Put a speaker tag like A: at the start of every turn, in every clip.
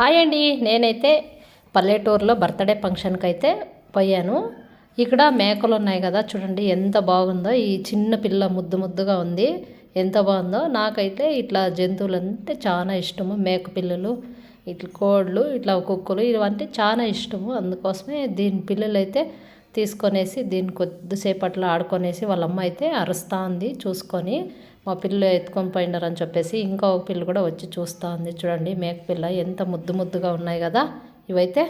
A: hi అండి నేనైతే పల్లెటూరులో బర్త్డే ఫంక్షన్కి అయితే పోయాను ఇక్కడ మేకలు ఉన్నాయి కదా చూడండి ఎంత బాగుందో ఈ చిన్న పిల్ల ముద్దు ముద్దుగా ఉంది ఎంత బాగుందో నాకైతే ఇట్లా జంతువులు అంటే చాలా ఇష్టము మేక పిల్లలు ఇట్లా కోళ్ళు ఇట్లా కుక్కలు ఇవంటే చాలా ఇష్టము అందుకోసమే దీని పిల్లలు అయితే తీసుకొనేసి దీని కొద్దిసేపట్లో ఆడుకొనేసి వాళ్ళ అమ్మ అయితే అరుస్తూ ఉంది చూసుకొని మా పిల్ల ఎత్తుకొని పోయినారని చెప్పేసి ఇంకా ఒక పిల్ల కూడా వచ్చి చూస్తూ ఉంది చూడండి మేకపిల్ల ఎంత ముద్దు ముద్దుగా ఉన్నాయి కదా ఇవైతే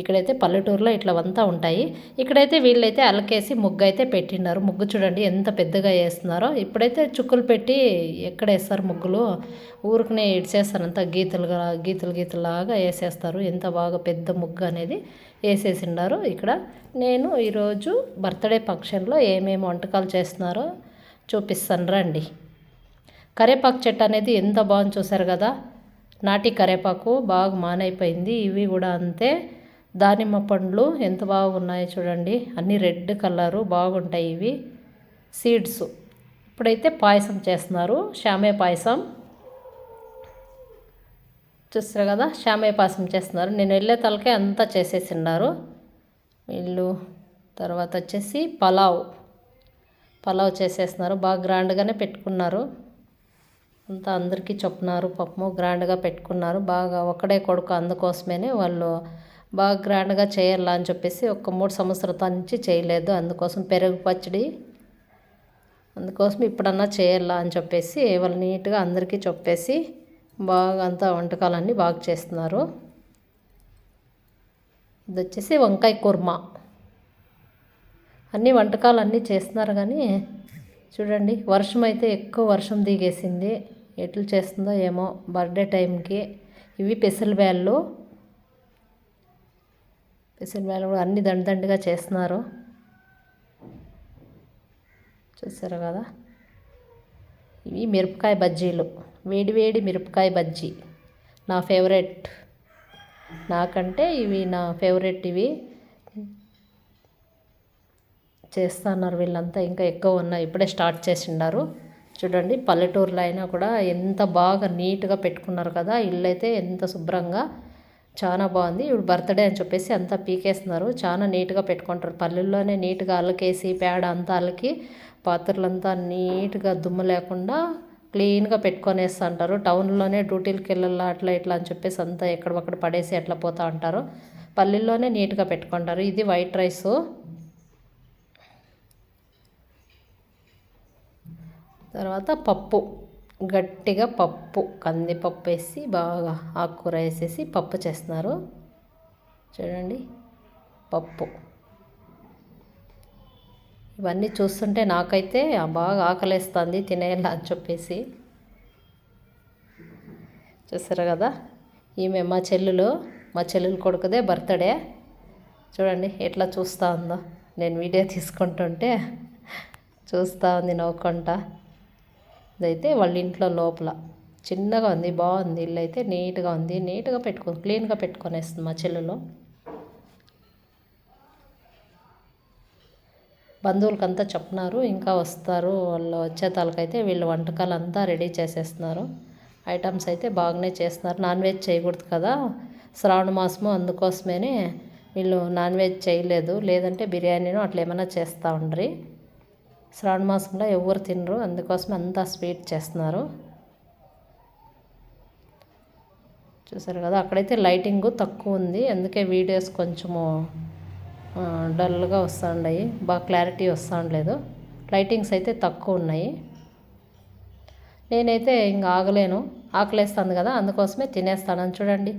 A: ఇక్కడైతే పల్లెటూరులో ఇట్లా అంతా ఉంటాయి ఇక్కడైతే వీళ్ళైతే అలకేసి ముగ్గు అయితే పెట్టినారు ముగ్గు చూడండి ఎంత పెద్దగా వేస్తున్నారో ఇప్పుడైతే చుక్కులు పెట్టి ఎక్కడ వేస్తారు ముగ్గులు ఊరికనే ఇడ్చేస్తారంతా గీతలుగా గీతలు గీతలాగా వేసేస్తారు ఎంత బాగా పెద్ద ముగ్గు అనేది వేసేసిండారు ఇక్కడ నేను ఈరోజు బర్త్డే ఫంక్షన్లో ఏమేమి వంటకాలు చేస్తున్నారో చూపిస్తాను రండి కరేపాకు చెట్టు అనేది ఎంత బాగుంది చూసారు కదా నాటి కరేపాకు బాగా మానైపోయింది ఇవి కూడా అంతే దానిమ్మ పండ్లు ఎంత బాగున్నాయో చూడండి అన్నీ రెడ్ కలరు బాగుంటాయి ఇవి సీడ్స్ ఇప్పుడైతే పాయసం చేస్తున్నారు శామే పాయసం చూస్తారు కదా శామే పాయసం చేస్తున్నారు నేను వెళ్ళే తలకే అంతా చేసేసిన్నారు వీళ్ళు తర్వాత వచ్చేసి పలావ్ పలావ్ చేసేస్తున్నారు బాగా గ్రాండ్గానే పెట్టుకున్నారు అంతా అందరికీ చెప్పినారు పాపము గ్రాండ్గా పెట్టుకున్నారు బాగా ఒక్కడే కొడుకు అందుకోసమేనే వాళ్ళు బాగా గ్రాండ్గా చేయాలా అని చెప్పేసి ఒక మూడు సంవత్సరాల నుంచి చేయలేదు అందుకోసం పెరుగు పచ్చడి అందుకోసం ఇప్పుడన్నా చేయాలా అని చెప్పేసి వాళ్ళు నీట్గా అందరికీ చెప్పేసి బాగా అంతా వంటకాలన్నీ బాగా చేస్తున్నారు ఇది వచ్చేసి వంకాయ కుర్మా వంటకాలు వంటకాలన్నీ చేస్తున్నారు కానీ చూడండి వర్షం అయితే ఎక్కువ వర్షం దిగేసింది ఎట్లు చేస్తుందో ఏమో బర్త్డే టైంకి ఇవి పెసలు బ్యాళ్ళు పెసలు బ్యాళ్ళు కూడా అన్ని దండదండిగా చేస్తున్నారు చూసారు కదా ఇవి మిరపకాయ బజ్జీలు వేడివేడి మిరపకాయ బజ్జీ నా ఫేవరెట్ నాకంటే ఇవి నా ఫేవరెట్ ఇవి చేస్తున్నారు వీళ్ళంతా ఇంకా ఎక్కువ ఉన్నాయి ఇప్పుడే స్టార్ట్ చేసిండారు చూడండి పల్లెటూరులో అయినా కూడా ఎంత బాగా నీట్గా పెట్టుకున్నారు కదా ఇల్లు అయితే ఎంత శుభ్రంగా చాలా బాగుంది ఇప్పుడు బర్త్డే అని చెప్పేసి అంతా పీకేస్తున్నారు చాలా నీట్గా పెట్టుకుంటారు పల్లెల్లోనే నీట్గా అలకేసి పేడ అంతా అలకి పాత్రలంతా నీట్గా దుమ్ము లేకుండా క్లీన్గా పెట్టుకొనేస్తా అంటారు టౌన్లోనే డ్యూటీలకి వెళ్ళాలా అట్లా ఇట్లా అని చెప్పేసి అంతా ఎక్కడ పడేసి ఎట్లా పోతూ ఉంటారు పల్లెల్లోనే నీట్గా పెట్టుకుంటారు ఇది వైట్ రైసు తర్వాత పప్పు గట్టిగా పప్పు కందిపప్పు వేసి బాగా ఆకుకూర వేసేసి పప్పు చేస్తున్నారు చూడండి పప్పు ఇవన్నీ చూస్తుంటే నాకైతే బాగా ఆకలేస్తుంది తినేలా అని చెప్పేసి చూసారు కదా ఈమె మా చెల్లెలు మా చెల్లెలు కొడుకుదే బర్త్డే చూడండి ఎట్లా చూస్తూ ఉందో నేను వీడియో తీసుకుంటుంటే చూస్తూ ఉంది నవ్వుకుంటా అయితే వాళ్ళ ఇంట్లో లోపల చిన్నగా ఉంది బాగుంది ఇల్లు అయితే నీట్గా ఉంది నీట్గా పెట్టుకొని క్లీన్గా పెట్టుకొనేస్తుంది మా చెల్లెలో బంధువులకంతా చెప్తున్నారు ఇంకా వస్తారు వాళ్ళు వచ్చేతాలకైతే వీళ్ళు వంటకాలు అంతా రెడీ చేసేస్తున్నారు ఐటమ్స్ అయితే బాగానే చేస్తున్నారు నాన్ వెజ్ చేయకూడదు కదా శ్రావణ మాసము అందుకోసమేనే వీళ్ళు నాన్ వెజ్ చేయలేదు లేదంటే బిర్యానీను అట్లా ఏమైనా చేస్తూ ఉండ్రి శ్రావణ మాసంలో ఎవరు తినరు అందుకోసం అంతా స్వీట్ చేస్తున్నారు చూసారు కదా అక్కడైతే లైటింగ్ తక్కువ ఉంది అందుకే వీడియోస్ కొంచెము డల్గా వస్తుండయి బాగా క్లారిటీ వస్తుండలేదు లైటింగ్స్ అయితే తక్కువ ఉన్నాయి నేనైతే ఇంకా ఆగలేను ఆకలేస్తుంది కదా అందుకోసమే తినేస్తాను చూడండి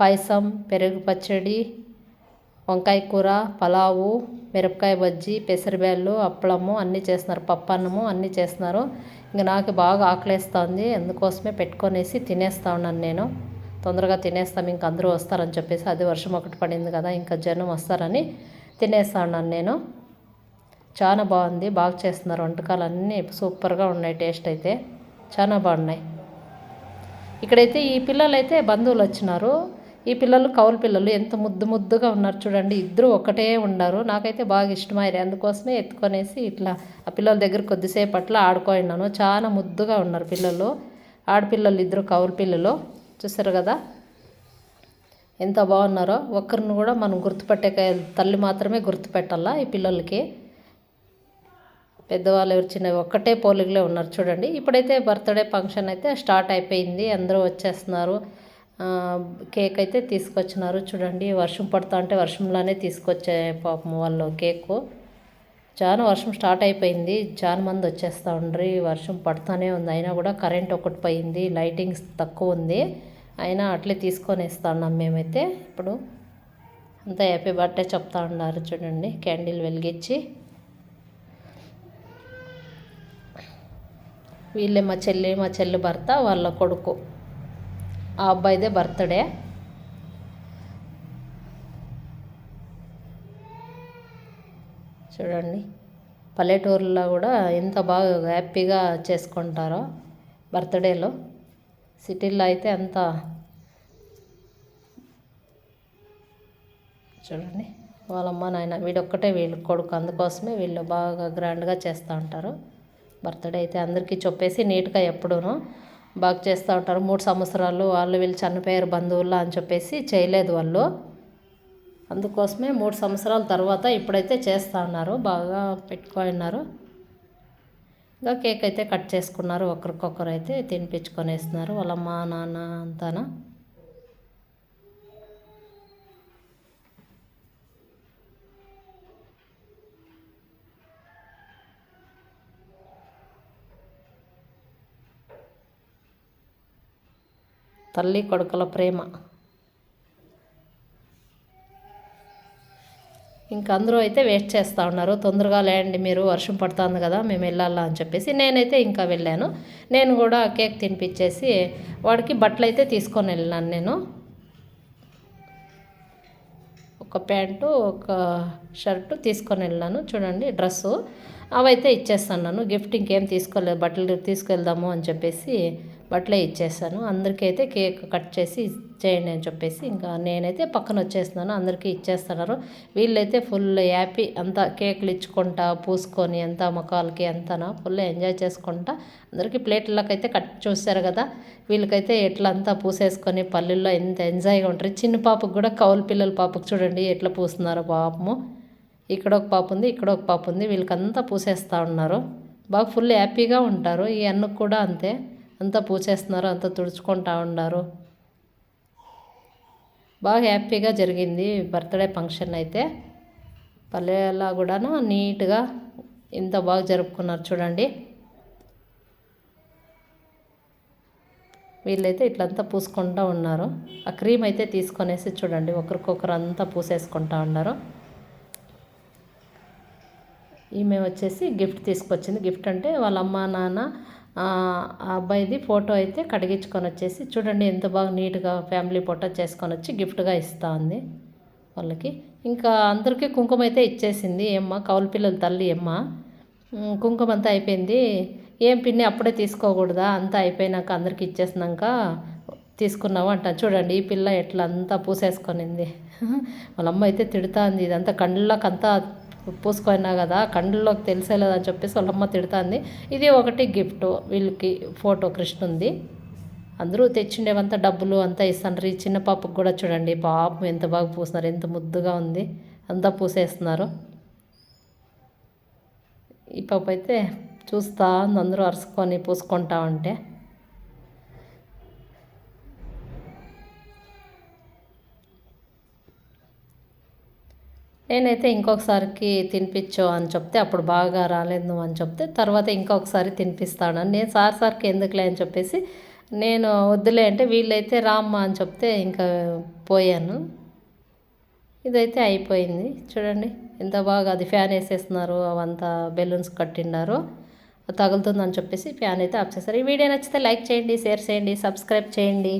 A: పాయసం పెరుగు పచ్చడి వంకాయ కూర పలావు మిరపకాయ బజ్జీ పెసరబేళ్ళు అప్పడము అన్నీ చేస్తున్నారు పప్పు అన్నము అన్నీ చేస్తున్నారు ఇంక నాకు బాగా ఆకలేస్తుంది అందుకోసమే పెట్టుకొనేసి తినేస్తా ఉన్నాను నేను తొందరగా తినేస్తాం ఇంక అందరూ వస్తారని చెప్పేసి అది వర్షం ఒకటి పడింది కదా ఇంకా జనం వస్తారని తినేస్తా ఉన్నాను నేను చాలా బాగుంది బాగా చేస్తున్నారు వంటకాలు అన్నీ సూపర్గా ఉన్నాయి టేస్ట్ అయితే చాలా బాగున్నాయి ఇక్కడైతే ఈ పిల్లలైతే బంధువులు వచ్చినారు ఈ పిల్లలు కౌలు పిల్లలు ఎంత ముద్దు ముద్దుగా ఉన్నారు చూడండి ఇద్దరు ఒకటే ఉన్నారు నాకైతే బాగా ఇష్టమైరు అందుకోసమే ఎత్తుకొనేసి ఇట్లా ఆ పిల్లల దగ్గర కొద్దిసేపు అట్లా ఆడుకోన్నాను చాలా ముద్దుగా ఉన్నారు పిల్లలు ఆడపిల్లలు ఇద్దరు కౌలు పిల్లలు చూసారు కదా ఎంత బాగున్నారో ఒకరిని కూడా మనం గుర్తుపెట్టే తల్లి మాత్రమే గుర్తుపెట్టాలా ఈ పిల్లలకి పెద్దవాళ్ళు ఎవరు చిన్న ఒక్కటే పోలిగలే ఉన్నారు చూడండి ఇప్పుడైతే బర్త్డే ఫంక్షన్ అయితే స్టార్ట్ అయిపోయింది అందరూ వచ్చేస్తున్నారు కేక్ అయితే తీసుకొచ్చినారు చూడండి వర్షం పడుతా అంటే వర్షంలోనే తీసుకొచ్చే పాపం వాళ్ళు కేకు చాలా వర్షం స్టార్ట్ అయిపోయింది చాలా మంది వచ్చేస్తూ ఉండ్రి వర్షం పడుతూనే ఉంది అయినా కూడా కరెంట్ ఒకటి పోయింది లైటింగ్స్ తక్కువ ఉంది అయినా అట్లే తీసుకొని ఇస్తా ఉన్నాం మేమైతే ఇప్పుడు అంతా హ్యాపీ బర్త్డే చెప్తా ఉన్నారు చూడండి క్యాండిల్ వెలిగించి వీళ్ళే మా చెల్లి మా చెల్లి భర్త వాళ్ళ కొడుకు ఆ అబ్బాయిదే బర్త్డే చూడండి పల్లెటూరులో కూడా ఎంత బాగా హ్యాపీగా చేసుకుంటారో బర్త్డేలో సిటీల్లో అయితే అంత చూడండి వాళ్ళమ్మ నాయన వీడొక్కటే వీళ్ళు కొడుకు అందుకోసమే వీళ్ళు బాగా గ్రాండ్గా చేస్తూ ఉంటారు బర్త్డే అయితే అందరికీ చెప్పేసి నీట్గా ఎప్పుడూనూ బాగా చేస్తూ ఉంటారు మూడు సంవత్సరాలు వాళ్ళు వీళ్ళు చనిపోయారు బంధువుల్లో అని చెప్పేసి చేయలేదు వాళ్ళు అందుకోసమే మూడు సంవత్సరాల తర్వాత ఇప్పుడైతే చేస్తూ ఉన్నారు బాగా పెట్టుకున్నారు ఇంకా కేక్ అయితే కట్ చేసుకున్నారు ఒకరికొకరు అయితే తినిపించుకొని వేస్తున్నారు వాళ్ళ మా నాన్న అంతానా తల్లి కొడుకుల ప్రేమ ఇంక అందరూ అయితే వెయిట్ చేస్తూ ఉన్నారు తొందరగా లేండి మీరు వర్షం పడుతుంది కదా మేము వెళ్ళాలా అని చెప్పేసి నేనైతే ఇంకా వెళ్ళాను నేను కూడా కేక్ తినిపించేసి వాడికి బట్టలు అయితే తీసుకొని వెళ్ళాను నేను ఒక ప్యాంటు ఒక షర్టు తీసుకొని వెళ్ళాను చూడండి డ్రెస్సు అవైతే ఇచ్చేస్తాను గిఫ్ట్ ఇంకేం తీసుకోలేదు బట్టలు తీసుకెళ్దాము అని చెప్పేసి బట్టలే ఇచ్చేసాను అందరికైతే కేక్ కట్ చేసి ఇచ్చేయండి అని చెప్పేసి ఇంకా నేనైతే పక్కన వచ్చేస్తున్నాను అందరికీ ఇచ్చేస్తున్నారు వీళ్ళైతే ఫుల్ హ్యాపీ అంతా కేకులు ఇచ్చుకుంటా పూసుకొని ఎంత ముఖాలకి ఎంతనా ఫుల్ ఎంజాయ్ చేసుకుంటా అందరికీ ప్లేట్లకైతే కట్ చూశారు కదా వీళ్ళకైతే ఎట్లా అంతా పూసేసుకొని పల్లెల్లో ఎంత ఎంజాయ్గా ఉంటారు చిన్న పాపకు కూడా కౌలు పిల్లల పాపకు చూడండి ఎట్లా పూస్తున్నారు పాపము ఇక్కడ ఒక పాప ఉంది ఇక్కడ ఒక పాప ఉంది వీళ్ళకంతా పూసేస్తూ ఉన్నారు బాగా ఫుల్ హ్యాపీగా ఉంటారు ఈ అన్నకు కూడా అంతే అంతా పూసేస్తున్నారు అంతా తుడుచుకుంటా ఉన్నారు బాగా హ్యాపీగా జరిగింది బర్త్డే ఫంక్షన్ అయితే పల్లెలా కూడాను నీట్గా ఇంత బాగా జరుపుకున్నారు చూడండి వీళ్ళైతే ఇట్లంతా పూసుకుంటూ ఉన్నారు ఆ క్రీమ్ అయితే తీసుకొనేసి చూడండి ఒకరికొకరు అంతా పూసేసుకుంటా ఉన్నారు ఈమె వచ్చేసి గిఫ్ట్ తీసుకొచ్చింది గిఫ్ట్ అంటే వాళ్ళ అమ్మ నాన్న ఆ అబ్బాయిది ఫోటో అయితే కడిగించుకొని వచ్చేసి చూడండి ఎంత బాగా నీట్గా ఫ్యామిలీ ఫోటో చేసుకొని వచ్చి గిఫ్ట్గా ఇస్తా ఉంది వాళ్ళకి ఇంకా అందరికీ కుంకుమ అయితే ఇచ్చేసింది ఏమ్మ కౌలు పిల్లల తల్లి ఏమ్మ కుంకుమ అంతా అయిపోయింది ఏం పిన్ని అప్పుడే తీసుకోకూడదా అంతా అయిపోయినాక అందరికి ఇచ్చేసినాక తీసుకున్నావు అంట చూడండి ఈ పిల్ల ఎట్లా అంతా పూసేసుకొనింది వాళ్ళమ్మ అయితే తిడుతుంది ఇదంతా కళ్ళకంతా పూసుకున్నా కదా తెలిసే లేదని చెప్పేసి వాళ్ళమ్మ తిడుతుంది ఇది ఒకటి గిఫ్ట్ వీళ్ళకి ఫోటో కృష్ణుంది అందరూ తెచ్చిండేవంతా డబ్బులు అంతా ఇస్తాను చిన్న పాపకు కూడా చూడండి పాపం ఎంత బాగా పూసినారు ఎంత ముద్దుగా ఉంది అంతా పూసేస్తున్నారు ఈ పాప అయితే చూస్తా అందరూ అరుసుకొని పూసుకుంటా ఉంటే నేనైతే ఇంకొకసారికి తినిపించు అని చెప్తే అప్పుడు బాగా రాలేదు నువ్వు అని చెప్తే తర్వాత ఇంకొకసారి తినిపిస్తాను నేను సార్ సార్కి ఎందుకులే అని చెప్పేసి నేను వద్దులే అంటే వీళ్ళైతే రామ్మా అని చెప్తే ఇంకా పోయాను ఇదైతే అయిపోయింది చూడండి ఎంత బాగా అది ఫ్యాన్ వేసేస్తున్నారు అవంతా బెలూన్స్ కట్టిండారు తగులుతుందని చెప్పేసి ఫ్యాన్ అయితే ఆఫ్ చేస్తారు ఈ వీడియో నచ్చితే లైక్ చేయండి షేర్ చేయండి సబ్స్క్రైబ్ చేయండి